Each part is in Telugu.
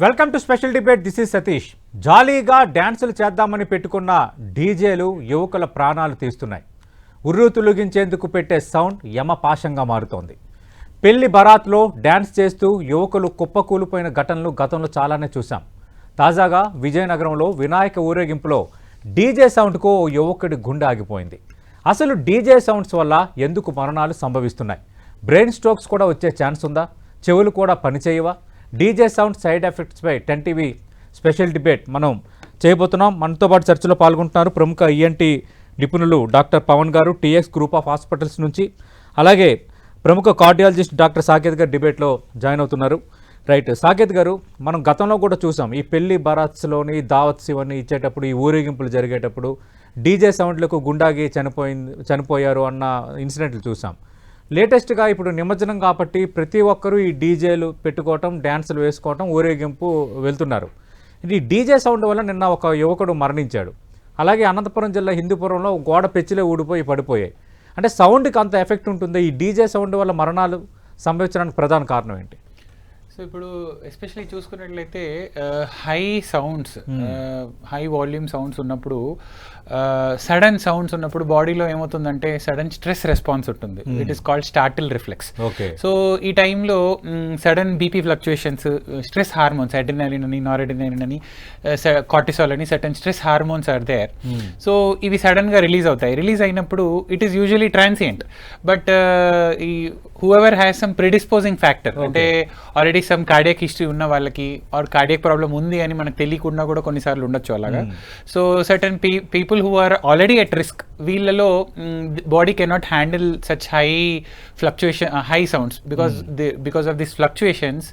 Welcome to special debate this is Satish. జాలీగా డ్యాన్సులు చేద్దామని పెట్టుకున్న డీజేలు యువకుల ప్రాణాలు తీస్తున్నాయి. ఉర్రు తొలగించేందుకు పెట్టే సౌండ్ యమపాశంగా మారుతోంది. పెళ్ళి బరాత్లో డ్యాన్స్ చేస్తూ యువకులు కుప్పకూలిపోయిన ఘటనలు గతంలో చాలానే చూశాం. తాజాగా విజయనగరంలో వినాయక ఊరేగింపులో డీజే సౌండ్కు ఓ యువకుడి గుండె ఆగిపోయింది. అసలు డీజే సౌండ్స్ వల్ల ఎందుకు మరణాలు సంభవిస్తున్నాయి? బ్రెయిన్ స్ట్రోక్స్ కూడా వచ్చే ఛాన్స్ ఉందా? చెవులు కూడా పనిచేయవా? డీజే సౌండ్ సైడ్ ఎఫెక్ట్స్పై టెన్ టీవీ స్పెషల్ డిబేట్ మనం చేయబోతున్నాం. మనతో పాటు చర్చలో పాల్గొంటున్నారు ప్రముఖ ఈఎన్టీ నిపుణులు డాక్టర్ పవన్ గారు టీఎక్స్ గ్రూప్ ఆఫ్ హాస్పిటల్స్ నుంచి. అలాగే ప్రముఖ కార్డియాలజిస్ట్ డాక్టర్ సాకేత్ గారు డిబేట్లో జాయిన్ అవుతున్నారు. రైట్ సాకేత్ గారు మనం గతంలో కూడా చూసాం. ఈ పెళ్ళి బరాత్స్లోని దావత్స్ ఇవన్నీ ఇచ్చేటప్పుడు ఈ ఊరేగింపులు జరిగేటప్పుడు డీజే సౌండ్లకు గుండాగి చనిపోయింది చనిపోయారు అన్న ఇన్సిడెంట్లు చూసాం. లేటెస్ట్గా ఇప్పుడు నిమజ్జనం కాబట్టి ప్రతి ఒక్కరూ ఈ డీజేలు పెట్టుకోవటం డ్యాన్సులు వేసుకోవటం ఊరేగింపు వెళ్తున్నారు. ఇది డీజే సౌండ్ వల్ల నిన్న ఒక యువకుడు మరణించాడు. అలాగే అనంతపురం జిల్లా హిందూపురంలో గోడ పెచ్చిలే ఊడిపోయి పడిపోయాయి. అంటే సౌండ్కి అంత ఎఫెక్ట్ ఉంటుంది. ఈ డీజే సౌండ్ వల్ల మరణాలు సంభవించడానికి ప్రధాన కారణం ఏంటి? సో ఇప్పుడు ఎస్పెషలీ చూసుకున్నట్లయితే high sounds high volume sounds ఉన్నప్పుడు సడన్ సౌండ్స్ ఉన్నప్పుడు బాడీలో ఏమవుతుందంటే సడన్ స్ట్రెస్ రెస్పాన్స్ ఉంటుంది. It is called startle reflex okay so ఈ టైంలో sudden BP fluctuations stress hormones adrenaline అని నారెడ్రినలిన్ అని కార్టిసాల్ అని sudden stress hormones are there so ఇవి సడన్గా రిలీజ్ అవుతాయి. రిలీజ్ అయినప్పుడు it is usually transient but ఈ whoever has some predisposing factor అంటే ఆల్రెడీ సమ్ కార్డియక్ హిస్టరీ ఉన్న వాళ్ళకి ఆర్ కార్డియక్ ప్రాబ్లమ్ ఉంది అని మనకు తెలియకుండా కూడా కొన్నిసార్లు ఉండొచ్చు అలాగా. So certain people who are already at risk వీళ్ళలో body cannot handle such high fluctuation high sounds because because of this fluctuations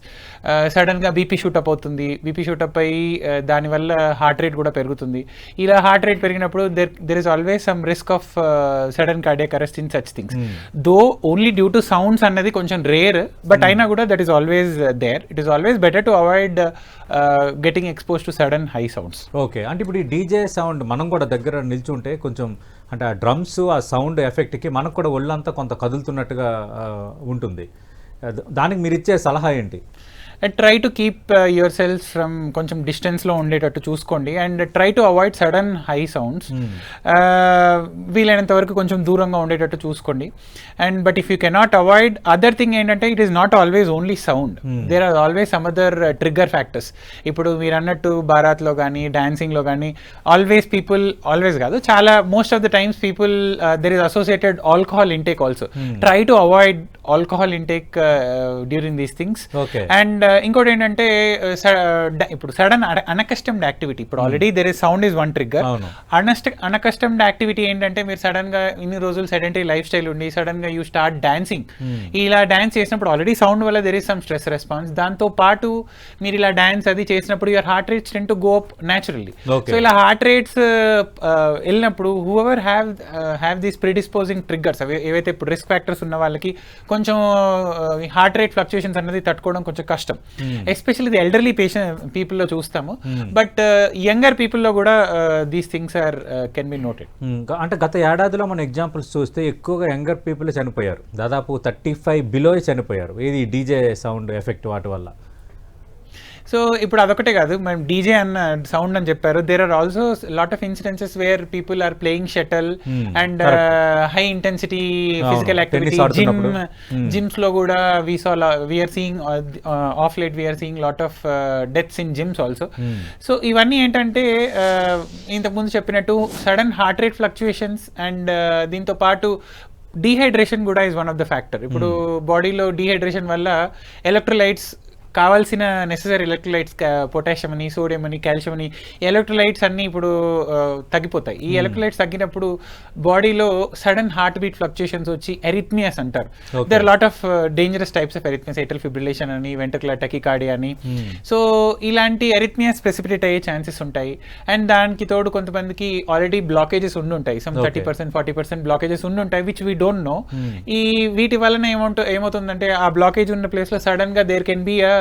సడన్గా బీపీ షూటప్ అవుతుంది. బీపీ షూటప్ అయ్యి uh, దానివల్ల హార్ట్ రేట్ కూడా పెరుగుతుంది. ఇలా హార్ట్ రేట్ పెరిగినప్పుడు there there is always some risk of sudden cardiac arrest in such things though only due to sounds అన్నది కొంచెం రేర్ బట్ అయినా కూడా that is always there it is always better to avoid getting expose to sudden high sounds okay అంటే ఇప్పుడు ఈ డీజే సౌండ్ మనం కూడా దగ్గర నిల్చుంటే కొంచెం అంటే ఆ డ్రమ్స్ ఆ సౌండ్ ఎఫెక్ట్కి మనకు కూడా ఒళ్ళంతా కొంత కదులుతున్నట్టుగా ఆ, ఉంటుంది. దానికి మీరు ఇచ్చే సలహా ఏంటి? And try to keep your cells from కొంచెం డిస్టెన్స్లో ఉండేటట్టు చూసుకోండి. And try to avoid sudden high sounds వీలైనంత వరకు కొంచెం దూరంగా ఉండేటట్టు చూసుకోండి. And but if you cannot avoid other thing ఏంటంటే it is not always only sound there are always some other trigger factors ఇప్పుడు మీరు అన్నట్టు బారాత్లో కానీ డాన్సింగ్లో కానీ ఆల్వేస్ పీపుల్ ఆల్వేస్ కాదు చాలా most of the times people there is associated alcohol intake also try to avoid alcohol intake during these things and ఇంకోటి ఏంటంటే ఇప్పుడు సడన్ అన్కస్టమ్డ్ యాక్టివిటీ ఇప్పుడు already there is sound is one trigger అవును. అన్అస్ట్ అన్కస్టమ్డ్ యాక్టివిటీ ఏంటంటే మీరు సడన్గా ఇన్ని రోజులు సెడెంటరీ లైఫ్ స్టైల్ ఉండి సడన్గా యూ స్టార్ట్ డాన్సింగ్ ఇలా డాన్స్ చేసినప్పుడు ఆల్రెడీ సౌండ్ వల్ల there is some stress response దాంతో పాటు మీరు ఇలా డాన్స్ అది చేసినప్పుడు your heart rates tend to go up naturally. So ఇలా హార్ట్ రేట్స్ వెళ్ళినప్పుడు whoever have have these predisposing triggers అవి ఏవైతే ఇప్పుడు రిస్క్ ఫ్యాక్టర్స్ ఉన్న వాళ్ళకి కొంచెం హార్ట్ రేట్ ఫ్లక్చుయేషన్స్ అనేది తట్టుకోవడం కొంచెం కష్టం. ఎస్పెషల్లీ ది ఎల్డర్లీ పేషెంట్ పీపుల్లో చూస్తాము. బట్ యంగర్ పీపుల్లో కూడా these things are can be noted అంటే గత ఏడాదిలో మన ఎగ్జాంపుల్స్ చూస్తే ఎక్కువగా యంగర్ పీపుల్ చనిపోయారు. దాదాపు థర్టీ ఫైవ్ బిలో చనిపోయారు ఇది డీజే సౌండ్ ఎఫెక్ట్ వాటి వల్ల. సో ఇప్పుడు అదొకటే కాదు మనం డీజే అన్న సౌండ్ అని చెప్పారు. There are also lot of incidences where people are playing shuttle Hmm, and high intensity physical activity gym. జిమ్స్లో కూడా we saw we're seeing of late we're seeing lot of deaths in gyms also Hmm. So ఇవన్నీ ఏంటంటే uh, ఇంతకుముందు చెప్పినట్టు sudden heart rate fluctuations and దీంతో పాటు డీహైడ్రేషన్ కూడా is one of the factor ఇప్పుడు బాడీలో డీహైడ్రేషన్ వల్ల ఎలక్ట్రోలైట్స్ కావాల్సిన నెససరీ ఎలక్ట్రోలైట్స్ పొటాషియం అని సోడియం అని కాల్షియం అని ఎలక్ట్రోలైట్స్ అన్ని ఇప్పుడు తగ్గిపోతాయి. ఈ ఎలక్ట్రోలైట్స్ తగ్గినప్పుడు బాడీలో సడన్ హార్ట్ బీట్ ఫ్లక్చుయేషన్స్ వచ్చి ఎరిథ్మియాస్ అంటారు. There lot of dangerous types of arrhythmias atrial fibrillation అని వెంట్రుకులర్ టకికార్డియా అని. సో ఇలాంటి ఎరిథ్మియాస్ ప్రెసిపిటేట్ అయ్యే ఛాన్సెస్ ఉంటాయి. అండ్ దానికి తోడు కొంతమందికి ఆల్రెడీ బ్లాకేజెస్ ఉండి ఉంటాయి. Some. Thirty percent forty percent blockages ఉండి ఉంటాయి విచ్ వీ డోంట్ నో ఈ వీటి వలన ఏమంట ఏమవుతుందంటే ఆ బ్లాకేజ్ ఉన్న ప్లేస్లో సడన్గా there can be a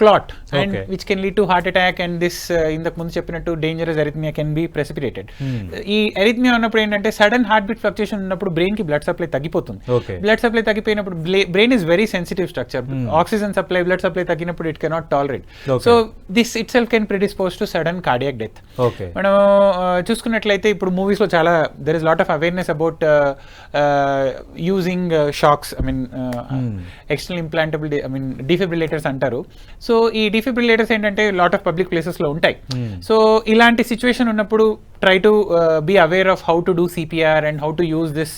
clot and. Which can lead to heart attack and this ఇంతకు ముందు చెప్పినట్టు dangerous arrhythmia can be precipitated Hmm. ఈ ఎరిథమియా ఉన్నప్పుడు ఏంటంటే సడన్ హార్ట్ బీట్ ఫ్లక్చుయేషన్ ఉన్నప్పుడు బ్రెయిన్కి బ్లడ్ సప్లై తగ్గిపోతుంది. Blood supply తగ్గిపోయినప్పుడు brain is very sensitive structure. Oxygen supply blood supply తగ్గినప్పుడు it cannot tolerate. So this itself can predispose to sudden cardiac death మనం ఆ, చూసుకున్నట్లయితే ఇప్పుడు మూవీస్లో చాలా there is lot of awareness about using shocks I mean external implantable I mean defibrillators అంటారు సో ఈ డిఫిబ్రిలేటర్స్ ఏంటంటే లాట్ ఆఫ్ పబ్లిక్ ప్లేసెస్లో ఉంటాయి. Hmm. సో ఇలాంటి సిచ్యువేషన్ ఉన్నప్పుడు try to be aware of how to do CPR and how to use this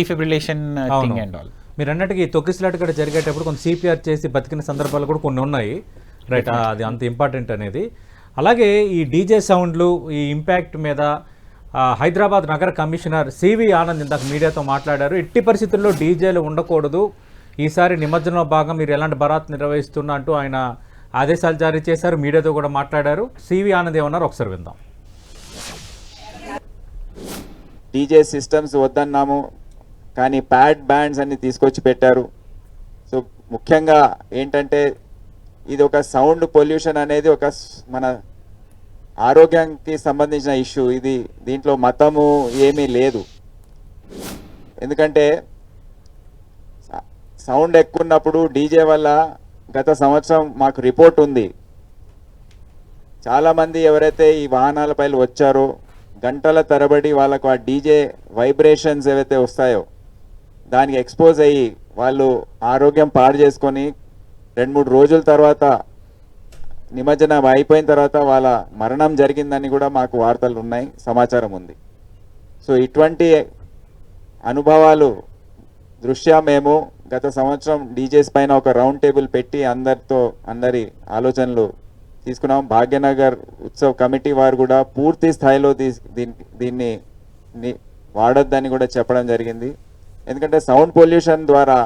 defibrillation thing and all మీరు అన్నట్టుగా ఈ తొక్కిసలాట కూడా జరిగేటప్పుడు కొంత సిపిఆర్ చేసి బతికిన సందర్భాలు కూడా కొన్ని ఉన్నాయి. రైట్ అది అంత ఇంపార్టెంట్ అనేది. అలాగే ఈ డీజే సౌండ్లు ఈ ఇంపాక్ట్ మీద హైదరాబాద్ నగర కమిషనర్ సివి ఆనంద్ ఇందాక మీడియాతో మాట్లాడారు. ఎట్టి పరిస్థితుల్లో డీజేలు ఉండకూడదు. ఈసారి నిమజ్జనంలో భాగం మీరు ఎలాంటి బరాత్ నిర్వహిస్తున్నా అంటూ ఆయన ఆదేశాలు జారీ చేశారు. మీడియాతో కూడా మాట్లాడారు. సివి ఆనంద్ ఏమన్నారు? ఒకసారి విందాం. డీజే సిస్టమ్స్ వద్దన్నాము కానీ ప్యాడ్ బ్యాండ్స్ అన్ని తీసుకొచ్చి పెట్టారు. సో ముఖ్యంగా ఏంటంటే ఇది ఒక సౌండ్ పొల్యూషన్ అనేది ఒక మన ఆరోగ్యానికి సంబంధించిన ఇష్యూ. ఇది దీంట్లో మతము ఏమీ లేదు. ఎందుకంటే సౌండ్ ఎక్కువ ఉన్నప్పుడు డీజే వల్ల గత సంవత్సరం మాకు రిపోర్ట్ ఉంది. చాలామంది ఎవరైతే ఈ వాహనాలపై వచ్చారో గంటల తరబడి వాళ్ళకు ఆ డీజే వైబ్రేషన్స్ ఏవైతే వస్తాయో దానికి ఎక్స్పోజ్ అయ్యి వాళ్ళు ఆరోగ్యం పాడు చేసుకొని రెండు మూడు రోజుల తర్వాత నిమజ్జనం అయిపోయిన తర్వాత వాళ్ళ మరణం జరిగిందని కూడా మాకు వార్తలు ఉన్నాయి సమాచారం ఉంది. సో ఇటువంటి అనుభవాలు దృష్ట్యా మేము గత సంవత్సరం డీజేస్ పైన ఒక రౌండ్ టేబుల్ పెట్టి అందరితో అందరి ఆలోచనలు తీసుకున్నాం. భాగ్యనగర్ ఉత్సవ్ కమిటీ వారు కూడా పూర్తి స్థాయిలో దీన్ని దీన్ని వాడొద్దని కూడా చెప్పడం జరిగింది. ఎందుకంటే సౌండ్ పొల్యూషన్ ద్వారా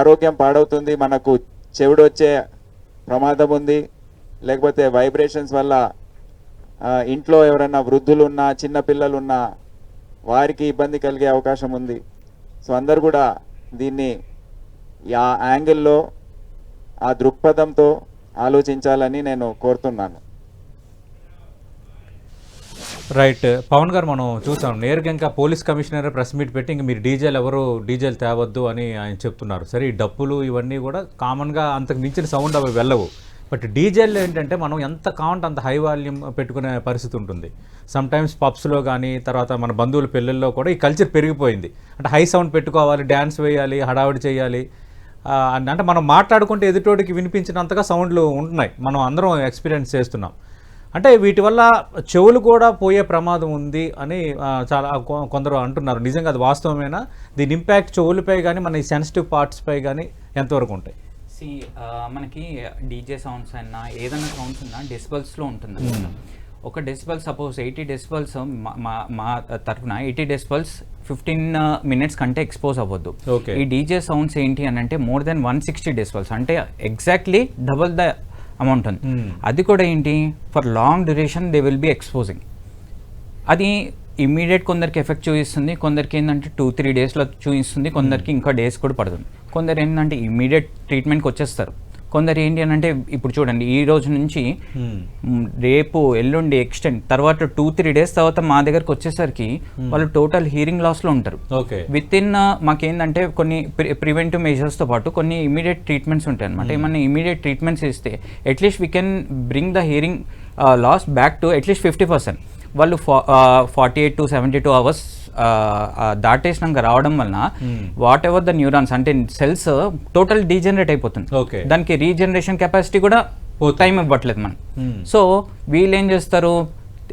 ఆరోగ్యం పాడవుతుంది మనకు చెవిడు వచ్చే ప్రమాదం ఉంది. లేకపోతే వైబ్రేషన్స్ వల్ల ఇంట్లో ఎవరైనా వృద్ధులు ఉన్నా చిన్నపిల్లలు ఉన్నా వారికి ఇబ్బంది కలిగే అవకాశం ఉంది. సో అందరు కూడా దీన్ని ఆ యాంగిల్లో ఆ దృక్పథంతో ఆలోచించాలని నేను కోరుతున్నాను. రైట్. పవన్ గారు మనం చూసాం. నేరుగా ఇంకా పోలీస్ కమిషనర్ ప్రెస్ మీట్ పెట్టి ఇంక మీరు డీజేలు ఎవరు డీజేలు తేవద్దు అని ఆయన చెప్తున్నారు. సరే ఈ డప్పులు ఇవన్నీ కూడా కామన్గా అంతకు మించిన సౌండ్ అవి వెళ్ళవు. బట్ డీజేలు ఏంటంటే మనం ఎంత కావాలంటే అంత హై వాల్యూమ్ పెట్టుకునే పరిస్థితి ఉంటుంది. సమ్టైమ్స్ పబ్స్లో కానీ తర్వాత మన బంధువుల పెళ్ళిల్లో కూడా ఈ కల్చర్ పెరిగిపోయింది. అంటే హై సౌండ్ పెట్టుకోవాలి డ్యాన్స్ వేయాలి హడావిడి చేయాలి. అని అంటే మనం మాట్లాడుకుంటే ఎదుటోడికి వినిపించినంతగా సౌండ్లు ఉంటున్నాయి. మనం అందరం ఎక్స్పీరియన్స్ చేస్తున్నాం. అంటే వీటి వల్ల చెవులు కూడా పోయే ప్రమాదం ఉంది అని చాలా కొ- కొందరు అంటున్నారు. నిజంగా అది వాస్తవమేనా? దీని ఇంపాక్ట్ చెవులపై కానీ మన ఈ సెన్సిటివ్ పార్ట్స్పై కానీ ఎంతవరకు ఉంటాయి? సి మనకి డీజే సౌండ్స్ అయినా ఏదైనా సౌండ్స్ ఉన్నా డెసిబల్స్లో ఉంటుంది. ఒక డెసిబల్ సపోజ్ ఎయిటీ డెసిబల్స్ మా మా తరఫున ఎయిటీ డెసిబల్స్ ఫిఫ్టీన్ మినిట్స్ కంటే ఎక్స్పోజ్ అవ్వద్దు. ఈ డీజే సౌండ్స్ ఏంటి అని అంటే more than one sixty decibels అంటే ఎగ్జాక్ట్లీ డబుల్ ద అమౌంట్ ఉంది. Hmm. అది కూడా ఏంటి? For long duration they will be exposing అది ఇమ్మీడియట్ కొందరికి ఎఫెక్ట్ చూపిస్తుంది కొందరికి ఏంటంటే టూ త్రీ డేస్లో చూపిస్తుంది కొందరికి ఇంకా డేస్ కూడా పడుతుంది. కొందరు ఏంటంటే ఇమ్మీడియట్ ట్రీట్మెంట్కి వచ్చేస్తారు. కొందరు ఏంటి అని అంటే ఇప్పుడు చూడండి ఈ రోజు నుంచి Hmm. రేపు ఎల్లుండి ఎక్స్టెండ్ తర్వాత టూ త్రీ డేస్ తర్వాత మా దగ్గరకు వచ్చేసరికి వాళ్ళు టోటల్ హీరింగ్ లాస్లో ఉంటారు. ఓకే విత్ ఇన్ మాకేందంటే కొన్ని ప్రివెంటివ్ మెజర్స్తో పాటు కొన్ని ఇమీడియట్ ట్రీట్మెంట్స్ ఉంటాయి అనమాట ఏమన్నా ఇమీడియట్ ట్రీట్మెంట్స్ ఇస్తే at least we can bring the hearing loss back to at least fifty percent వాళ్ళు forty eight to seventy two hours దాటేసినాక రావడం వలన వాట్ ఎవర్ ద న్యూరాన్స్ అంటే సెల్స్ టోటల్ డీజనరేట్ అయిపోతుంది. దానికి రీజనరేషన్ కెపాసిటీ కూడా టైం ఇవ్వట్లేదు మనం. Hmm. సో వీళ్ళు ఏం చేస్తారు?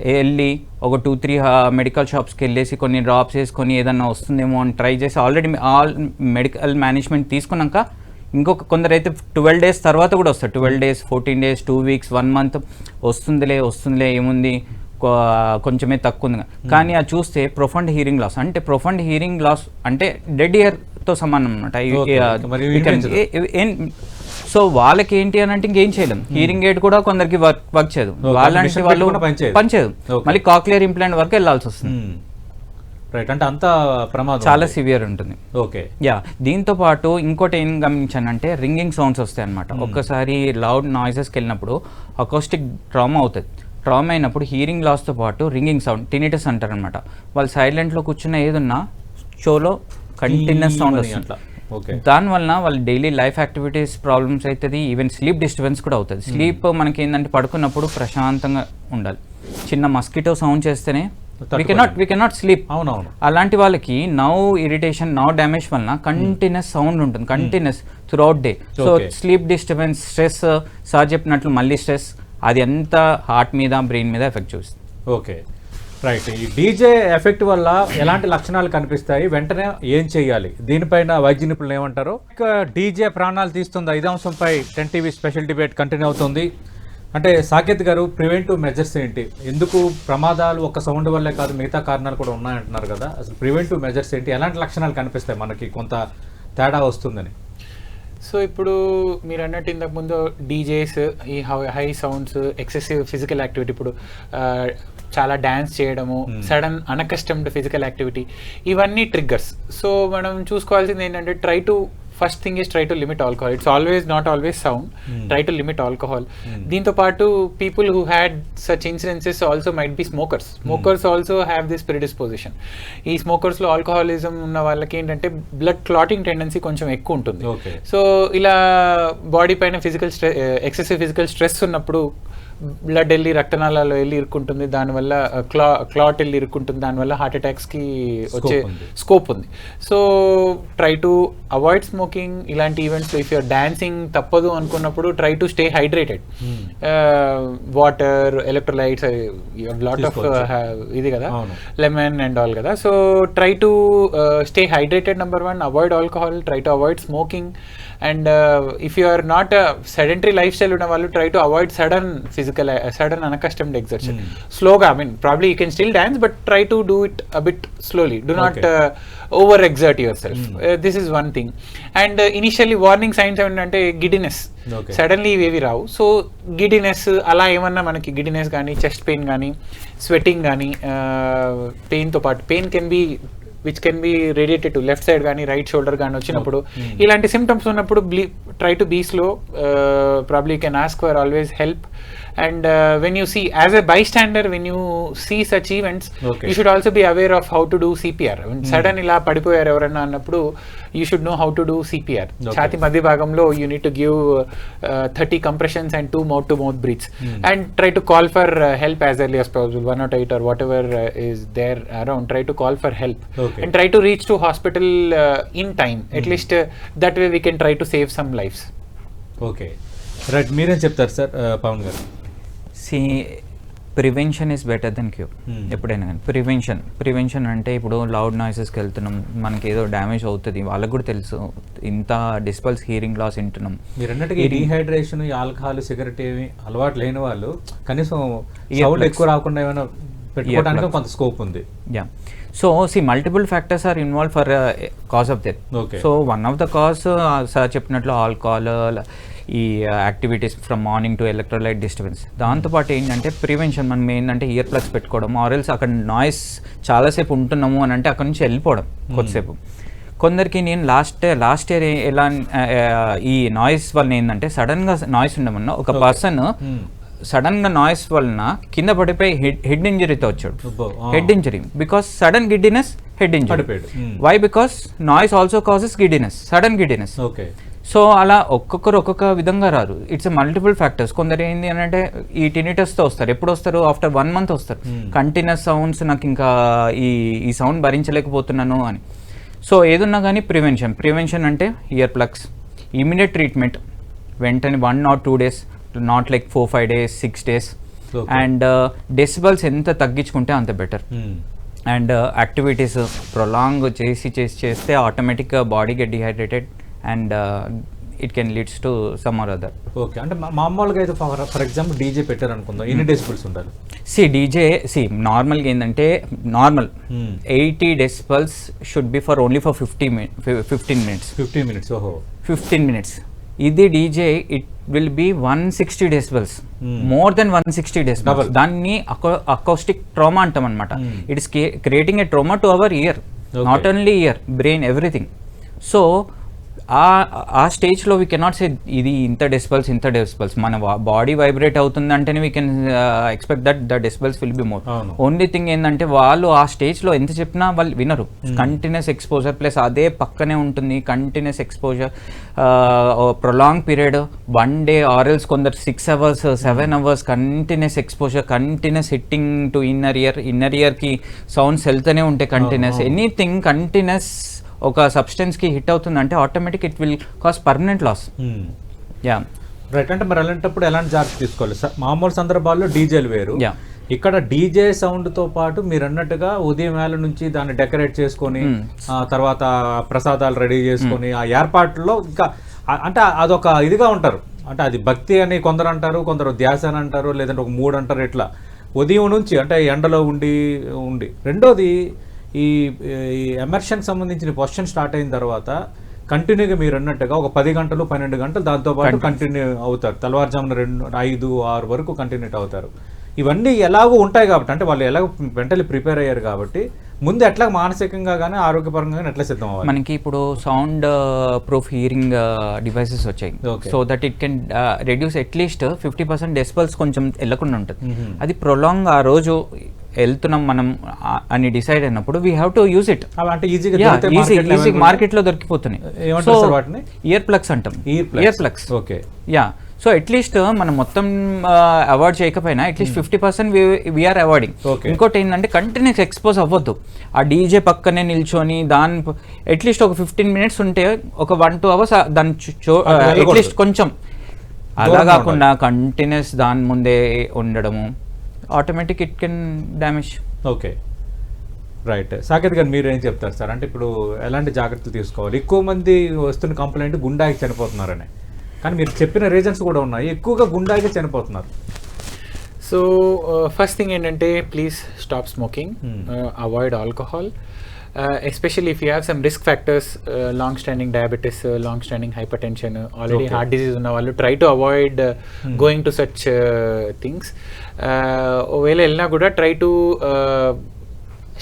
వెళ్ళి ఒక టూ త్రీ మెడికల్ షాప్స్కి వెళ్ళేసి కొన్ని డ్రాప్స్ వేసుకొని ఏదన్నా వస్తుందేమో అని ట్రై చేసి ఆల్రెడీ ఆల్ మెడికల్ మేనేజ్మెంట్ తీసుకున్నాక ఇంకొక కొందరైతే ట్వెల్వ్ డేస్ తర్వాత కూడా వస్తారు. Twelve days fourteen days two weeks one month వస్తుందిలే వస్తుందిలే ఏముంది? కొంచెమే తక్కువ ఉంది కానీ అది చూస్తే ప్రొఫండ్ హీరింగ్ లాస్. అంటే ప్రొఫండ్ హీరింగ్ లాస్ అంటే డెడ్ ఇయర్తో సమానం అనమాట. సో వాళ్ళకి ఏంటి అని అంటే ఇంకేం చేయలేం. హీరింగ్ ఎయిడ్ కూడా కొందరికి వర్క్ వర్క్ చేయదు. వాళ్ళంటి వాళ్ళు పనిచేయదు. మళ్ళీ కాక్లియర్ ఇంప్లాంట్ వరకు వెళ్ళాల్సి వస్తుంది. రైట్ అంటే అంత ప్రమాదం చాలా. సివియర్ ఉంటుంది. ఓకే. యా దీంతో పాటు ఇంకోటి ఏం గమనించానంటే రింగింగ్ సౌండ్స్ వస్తాయి అనమాట ఒక్కసారి లౌడ్ నాయిసెస్కి వెళ్ళినప్పుడు అకౌస్టిక్ ట్రామా అవుతుంది. ట్రామా అయినప్పుడు హీరింగ్ లాస్తో పాటు రింగింగ్ సౌండ్ టినిటస్ అంటారు అనమాట వాళ్ళు సైలెంట్లో కూర్చున్న ఏదున్నా షోలో కంటిన్యూస్ సౌండ్. వస్తుంది. ఓకే దానివల్ల వాళ్ళ డైలీ లైఫ్ యాక్టివిటీస్ ప్రాబ్లమ్స్ అవుతుంది ఈవెన్ స్లీప్ డిస్టర్బెన్స్ కూడా అవుతుంది. స్లీప్ మనకి ఏంటంటే పడుకున్నప్పుడు ప్రశాంతంగా ఉండాలి. చిన్న మస్కిటో సౌండ్ చేస్తేనే we cannot we cannot sleep అవునవును. అలాంటి వాళ్ళకి నౌ ఇరిటేషన్ నౌ డ్యామేజ్ వలన కంటిన్యూస్ సౌండ్ ఉంటుంది continuous throughout day so. Sleep disturbance stress sir చెప్పినట్లు మళ్ళీ స్ట్రెస్ అది ఎంత హార్ట్ మీద బ్రెయిన్ మీద ఎఫెక్ట్ చూస్తుంది. ఓకే. రైట్ ఈ డీజే ఎఫెక్ట్ వల్ల ఎలాంటి లక్షణాలు కనిపిస్తాయి? వెంటనే ఏం చేయాలి? దీనిపైన వైద్య నిపుణులు ఏమంటారు? ఇక డీజే ప్రాణాలు తీస్తుంది. ఐదు అంశంపై ten TV special debate continue అవుతుంది. అంటే సాకేత్ గారు ప్రివెంటివ్ మెజర్స్ ఏంటి? ఎందుకు ప్రమాదాలు ఒక సౌండ్ వల్లే కాదు మిగతా కారణాలు కూడా ఉన్నాయంటున్నారు కదా. అసలు ప్రివెంటివ్ మెజర్స్ ఏంటి? ఎలాంటి లక్షణాలు కనిపిస్తాయి మనకి? కొంత తేడా వస్తుందని. సో ఇప్పుడు మీరు అన్నట్టు ఇంతకు ముందు డీజేస్ ఈ high sounds excessive physical activity ఇప్పుడు చాలా డ్యాన్స్ చేయడము సడన్ అన్అకస్టమ్డ్ ఫిజికల్ యాక్టివిటీ ఇవన్నీ ట్రిగ్గర్స్ సో మనం చూసుకోవాల్సింది ఏంటంటే try to first thing is try to limit alcohol it's always not always sound try to limit alcohol దీంతో పాటు people who had such incidences also might be smokers smokers also have this predisposition ఈ స్మోకర్స్లో ఆల్కహాలిజం ఉన్న వాళ్ళకి ఏంటంటే బ్లడ్ క్లాటింగ్ టెండెన్సీ కొంచెం ఎక్కువ ఉంటుంది. సో ఇలా బాడీ పైన physical stress excessive physical stress ఉన్నప్పుడు బ్లడ్ వెళ్ళి రక్తనాళాల్లో వెళ్ళి ఇరుక్కుంటుంది దానివల్ల క్లా క్లాట్ వెళ్ళి ఇరుక్కుంటుంది దానివల్ల హార్ట్ అటాక్స్కి వచ్చే. స్కోప్ ఉంది. So try to avoid smoking ఇలాంటి ఈవెంట్స్లో ఇఫ్ యూర్ డాన్సింగ్ తప్పదు అనుకున్నప్పుడు try to stay hydrated water electrolytes lot of. ఇది కదా. లెమన్ అండ్ ఆల్ కదా? So try to stay hydrated number one avoid alcohol try to avoid smoking and if you are not sedentary lifestyle ఉన్న వాళ్ళు try to avoid sudden physical sudden unaccustomed exertion స్లోగా I mean probably you can still dance but try to do it a bit slowly do not Okay. Over exert yourself this is one thing and initially warning signs ఏమంటే గిడినెస్ Okay. సడన్లీ ఇవేవి రావు. సో గిడినెస్ అలా ఏమన్నా మనకి గిడినెస్ కానీ చెస్ట్ పెయిన్ కానీ స్వెటింగ్ కానీ పెయిన్తో పాటు pain can be which can be radiated to left side కానీ రైట్ షోల్డర్ కానీ వచ్చినప్పుడు ఇలాంటి సిమ్టమ్స్ ఉన్నప్పుడు try to be slow probably can ask for always help and when you see as a bystander when you see such events. You should also be aware of how to do CPR sudden ఇలా పడిపోయారు ఎవరన్నా అన్నప్పుడు you should know how to do CPR. ఛాతి మధ్య భాగంలో you need to give thirty compressions and two mouth to mouth breaths and try to call for help as early as possible one nought eight or whatever is there around try to call for help Okay. And try to reach to hospital in time at least that way we can try to save some lifes okay right మీరేం చెప్తారు సార్ పవన్ గారు? See prevention is better than cure Hmm. ఎప్పుడైనా కానీ. ప్రివెన్షన్ ప్రివెన్షన్ అంటే ఇప్పుడు లౌడ్ నాయిసెస్కి వెళ్తున్నాం మనకి ఏదో డ్యామేజ్ అవుతుంది వాళ్ళకు కూడా తెలుసు. ఇంత డిస్పల్స్ హీరింగ్ లాస్ వింటున్నాం. మీరు అన్నట్టుగా డీహైడ్రేషన్ ఆల్కహాల్ సిగరెట్ ఏమి అలవాటు లేని వాళ్ళు కనీసం సౌండ్. ఎక్కువ రాకుండా ఏమైనా పెట్టుకోవడానికి. కొంత స్కోప్ ఉంది. Yeah so see multiple factors are involve for cause of death. So one of the cause sir చెప్పినట్లు ఆల్కహాల్ ఈ activities from morning to electrolyte disturbance దాంతోపాటు ఏంటంటే ప్రివెన్షన్ మనం ఏంటంటే ఇయర్ ప్లగ్స్ పెట్టుకోవడం ఆర్ఎల్స్ అక్కడ నాయిస్ చాలాసేపు ఉంటున్నాము అని అంటే అక్కడ నుంచి వెళ్ళిపోవడం కొద్దిసేపు. కొందరికి నేను లాస్ట్ లాస్ట్ ఇయర్ ఎలా ఆ, ఈ నాయిస్ వల్ల ఏంటంటే సడన్గా నాయిస్ ఉండమన్నా ఒక పర్సన్ Hmm. సడన్గా నాయిస్ వలన కింద పడిపోయి హెడ్ హెడ్ ఇంజరీతో వచ్చాడు. Head injury because sudden giddiness head injury. Hmm. Why because noise also causes giddiness sudden giddiness okay. So అలా ఒక్కొక్కరు ఒక్కొక్క విధంగా రారు. ఇట్స్ మల్టిపుల్ ఫ్యాక్టర్స్ కొందరు ఏంటి అని అంటే ఈ tinnitus తో వస్తారు. ఎప్పుడు వస్తారు? ఆఫ్టర్ వన్ మంత్ వస్తారు. Hmm. కంటిన్యూస్ సౌండ్స్ నాకు ఇంకా ఈ ఈ సౌండ్ భరించలేకపోతున్నాను అని. సో ఏదున్నా కానీ ప్రివెన్షన్ ప్రివెన్షన్ అంటే ఇయర్ ప్లగ్స్ ఇమీడియట్ ట్రీట్మెంట్ వెంటనే one not two days not like four five days six days. And decibels ఎంత తగ్గించుకుంటే అంత బెటర్ అండ్ యాక్టివిటీస్ ప్రొలాంగ్ చేసి చేసి చేస్తే ఆటోమేటిక్గా body get dehydrated and it can leads to some or other okay అంటే మామూలుగా అయితే ఫర్ ఫర్ ఎగ్జాంపుల్ డీజే పెట్టారు అనుకుందాం. ఎన్ని డెసిబుల్స్ ఉండాలి? సి డీజే సి నార్మల్గా ఏంటంటే normal Hmm. Eighty decibels should be for only for fifty fifteen minutes fifteen minutes ఓహో. ఫిఫ్టీన్ మినిట్స్ ఇది DJ it will be one sixty decibels more than one sixty decibels. దాన్ని అకౌస్టిక్ ట్రోమా అంటాం అనమాట it is creating a trauma to our ear. Not only ear brain everything so ఆ ఆ స్టేజ్లో వీ కెనాట్ సే ఇది ఇంత డెసిబల్స్ ఇంత డెసిబల్స్ మన బాడీ వైబ్రేట్ అవుతుంది అంటేనే we can expect that the decibels will be more. Only thing ఏంటంటే వాళ్ళు ఆ స్టేజ్లో ఎంత చెప్పినా వాళ్ళు వినరు. కంటిన్యూస్ ఎక్స్పోజర్ ప్లస్ అదే పక్కనే ఉంటుంది. Continuous exposure prolong period one day ఆరల్స్ కొందరు six hours seven hours continuous exposure continuous hitting to inner ear inner ఇయర్కి సౌండ్స్ వెళ్తూనే ఉంటాయి కంటిన్యూస్ ఎనీథింగ్ కంటిన్యూస్ ఒక సబ్స్టెన్స్కి హిట్ అవుతుందంటే automatic it will cause permanent loss yeah right అంటే మరి అలాంటప్పుడు ఎలాంటి జాగ్రత్త తీసుకోవాలి? మామూలు సందర్భాల్లో డీజేలు వేరు. ఇక్కడ డీజే సౌండ్తో పాటు మీరు అన్నట్టుగా ఉదయం వేళ నుంచి దాన్ని డెకరేట్ చేసుకొని ఆ తర్వాత ప్రసాదాలు రెడీ చేసుకొని ఆ ఏర్పాట్లలో ఇంకా అంటే అదొక ఇదిగా ఉంటారు. అంటే అది భక్తి అని కొందరు అంటారు కొందరు ధ్యాస అని అంటారు లేదంటే ఒక మూడు అంటారు ఇట్లా. ఉదయం నుంచి అంటే ఎండలో ఉండి ఉండి. రెండోది ఈ ఈ ఎమర్షన్ సంబంధించిన క్వశ్చన్ స్టార్ట్ అయిన తర్వాత కంటిన్యూగా మీరు అన్నట్టుగా ఒక పది గంటలు పన్నెండు గంటలు దాంతో పాటు కంటిన్యూ అవుతారు. తెల్లవారుజామున రెండు ఐదు ఆరు వరకు కంటిన్యూ అవుతారు. ఇవన్నీ ఎలాగో ఉంటాయి కాబట్టి అంటే వాళ్ళు ఎలాగో మెంటలీ ప్రిపేర్ అయ్యారు కాబట్టి ముందు ఎట్లా మానసికంగా కానీ ఆరోగ్యపరంగా కానీ ఎట్లా సిద్ధం అవ్వాలి? మనకి ఇప్పుడు సౌండ్ ప్రూఫ్ హియరింగ్ డివైసెస్ వచ్చాయి. So that it can reduce at least fifty percent decibels కొంచెం వెళ్ళకుండా ఉంటుంది. అది ప్రొలాంగ్ ఆ రోజు వెళ్తున్నాం మనం అని డిసైడ్ అయినప్పుడు we have to use it ఈజీగా ఈజీ లో. మార్కెట్లో దొరికిపోతున్నాయి. సార్ వాటిని? ఇయర్ ప్లగ్స్ అంటాం. Ear plugs okay yeah so at least మనం మొత్తం అవాయిడ్ చేయకపోయినా at least fifty percent we are avoiding. ఇంకోటి ఏంటంటే కంటిన్యూస్ ఎక్స్పోజ్ అవ్వద్దు. ఆ డీజే పక్కనే నిల్చొని దాని అట్లీస్ట్ ఒక ఫిఫ్టీన్ మినిట్స్ ఉంటే ఒక వన్ టూ అవర్స్ దాని. అట్లీస్ట్ కొంచెం. అలా కాకుండా కంటిన్యూస్ దాని ముందే ఉండడము. Automatic it can damage okay. Right. Saketh గారు మీరు ఏం చెప్తారు సార్? అంటే ఇప్పుడు ఎలాంటి జాగ్రత్తలు తీసుకోవాలి? ఎక్కువ మంది వస్తున్న కంప్లైంట్ గుండాకి చనిపోతున్నారని. కానీ మీరు చెప్పిన రీజన్స్ కూడా ఉన్నాయి. ఎక్కువగా గుండాకి చనిపోతున్నారు. సో ఫస్ట్ థింగ్ ఏంటంటే please stop smoking avoid alcohol especially if you have some risk factors long standing diabetes long standing hypertension already Okay. Heart disease ఉన్న వాళ్ళు try to avoid going to such things ఒకవేళ వెళ్ళినా కూడా try to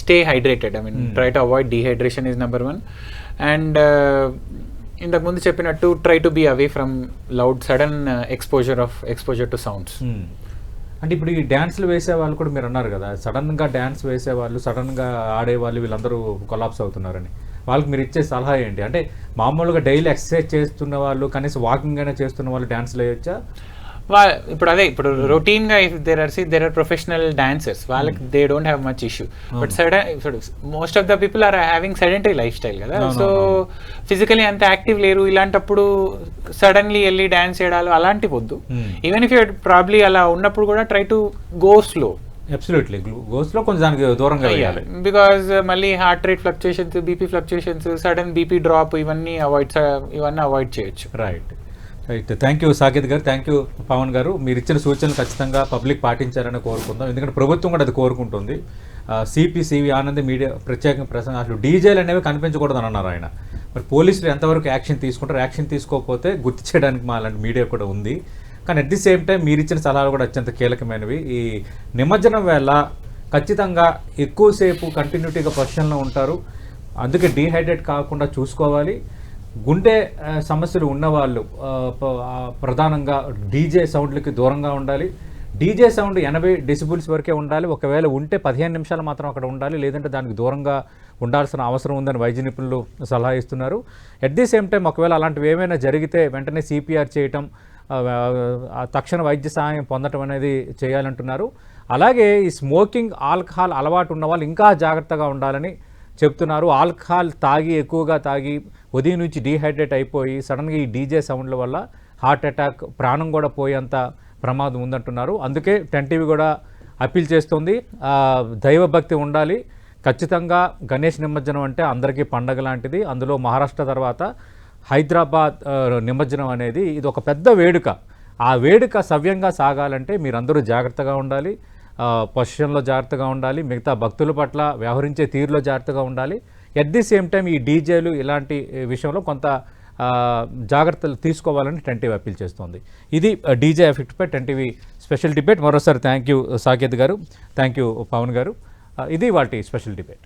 stay hydrated I mean try to avoid dehydration is number one and ఇంతకు ముందు చెప్పినట్టు try to be away from loud sudden exposure of exposure to sounds. అంటే ఇప్పుడు ఈ డ్యాన్స్లు వేసే వాళ్ళు కూడా మీరు అన్నారు కదా సడన్గా డ్యాన్స్ వేసే వాళ్ళు సడన్గా ఆడేవాళ్ళు ఆడే వాళ్ళు వీళ్ళందరూ కొలాప్స్ అవుతున్నారని. వాళ్ళకి మీరు ఇచ్చే సలహా ఏంటి? అంటే మామూలుగా డైలీ ఎక్సర్సైజ్ చేస్తున్న వాళ్ళు కనీసం వాకింగ్ అయినా చేస్తున్న వాళ్ళు డ్యాన్స్లు వేయొచ్చా? వా ఇప్పుడు అదే ఇప్పుడు రొటీన్గా if there are see there are professional dancers వాళ్ళకి they don't have much issue but sudden ఇప్పుడు most of the people are having sedentary lifestyle కదా సో ఫిజికలీ అంత యాక్టివ్ లేరు. ఇలాంటప్పుడు సడన్లీ వెళ్ళి డాన్స్ చేయడాలు అలాంటివి వద్దు. ఈవెన్ ఇఫ్ యూ ప్రాబ్లీ అలా ఉన్నప్పుడు కూడా try to go slow absolutely go slow కొంచెం దానికి దూరంగా వేయాలి బికాస్ మళ్ళీ heart rate fluctuations BP fluctuations sudden BP drop ఇవన్నీ అవాయిడ్ ఇవన్నీ అవాయిడ్ చేయొచ్చు. Right right thank you Saketh గారు. థ్యాంక్ యూ పవన్ గారు. మీరు ఇచ్చిన సూచనలు ఖచ్చితంగా పబ్లిక్ పాటించారని కోరుకుందాం. ఎందుకంటే ప్రభుత్వం కూడా అది కోరుకుంటుంది. సిపిసివి ఆనంద్ మీడియా ప్రత్యేకంగా ప్రసంగం అసలు డీజేలు అనేవి కనిపించకూడదని అన్నారు ఆయన. మరి పోలీసులు ఎంతవరకు యాక్షన్ తీసుకుంటారు యాక్షన్ తీసుకోకపోతే గుర్తు చేయడానికి మా అలాంటి మీడియా కూడా ఉంది. కానీ అట్ ది సేమ్ టైం మీరు ఇచ్చిన సలహాలు కూడా అత్యంత కీలకమైనవి. ఈ నిమజ్జనం వేళ ఖచ్చితంగా ఎక్కువసేపు కంటిన్యూటీగా పొజిషన్లో ఉంటారు. అందుకే డీహైడ్రేట్ కాకుండా చూసుకోవాలి. గుండె సమస్యలు ఉన్నవాళ్ళు ప్రధానంగా డీజే సౌండ్లకి దూరంగా ఉండాలి. డీజే సౌండ్ ఎనభై డెసిబుల్స్ వరకే ఉండాలి. ఒకవేళ ఉంటే పదిహేను నిమిషాలు మాత్రం అక్కడ ఉండాలి. లేదంటే దానికి దూరంగా ఉండాల్సిన అవసరం ఉందని వైద్య నిపుణులు సలహా ఇస్తున్నారు. ఎట్ ది సేమ్ టైం ఒకవేళ అలాంటివి ఏమైనా జరిగితే వెంటనే సిపిఆర్ చేయటం తక్షణ వైద్య సహాయం పొందటం అనేది చేయాలంటున్నారు. అలాగే ఈ స్మోకింగ్ ఆల్కహాల్ అలవాటు ఉన్న వాళ్ళు ఇంకా జాగ్రత్తగా ఉండాలని చెప్తున్నారు. ఆల్కహాల్ తాగి ఎక్కువగా తాగి ఉదయం నుంచి డీహైడ్రేట్ అయిపోయి సడన్గా ఈ డీజే సౌండ్ల వల్ల హార్ట్ అటాక్ ప్రాణం కూడా పోయేంత ప్రమాదం ఉందంటున్నారు. అందుకే టెన్ టీవీ కూడా అప్పీల్ చేస్తుంది. దైవభక్తి ఉండాలి. ఖచ్చితంగా గణేష్ నిమజ్జనం అంటే అందరికీ పండగ లాంటిది. అందులో మహారాష్ట్ర తర్వాత హైదరాబాద్ నిమజ్జనం అనేది ఇది ఒక పెద్ద వేడుక. ఆ వేడుక సవ్యంగా సాగాలంటే మీరందరూ జాగ్రత్తగా ఉండాలి. పొజిషన్లో జాగ్రత్తగా ఉండాలి. మిగతా భక్తుల పట్ల వ్యవహరించే తీరులో జాగ్రత్తగా ఉండాలి. ఎట్ ది సేమ్ టైం ఈ డీజేలు ఇలాంటి విషయంలో కొంత జాగ్రత్తలు తీసుకోవాలని టెన్ టీవీ అప్పీల్ చేస్తోంది. ఇది డీజే ఎఫెక్ట్పై టెన్ టీవీ స్పెషల్ డిబేట్. మరోసారి థ్యాంక్ యూ సాకేత్ గారు థ్యాంక్ యూ పవన్ గారు. ఇది వాటి స్పెషల్ డిబేట్.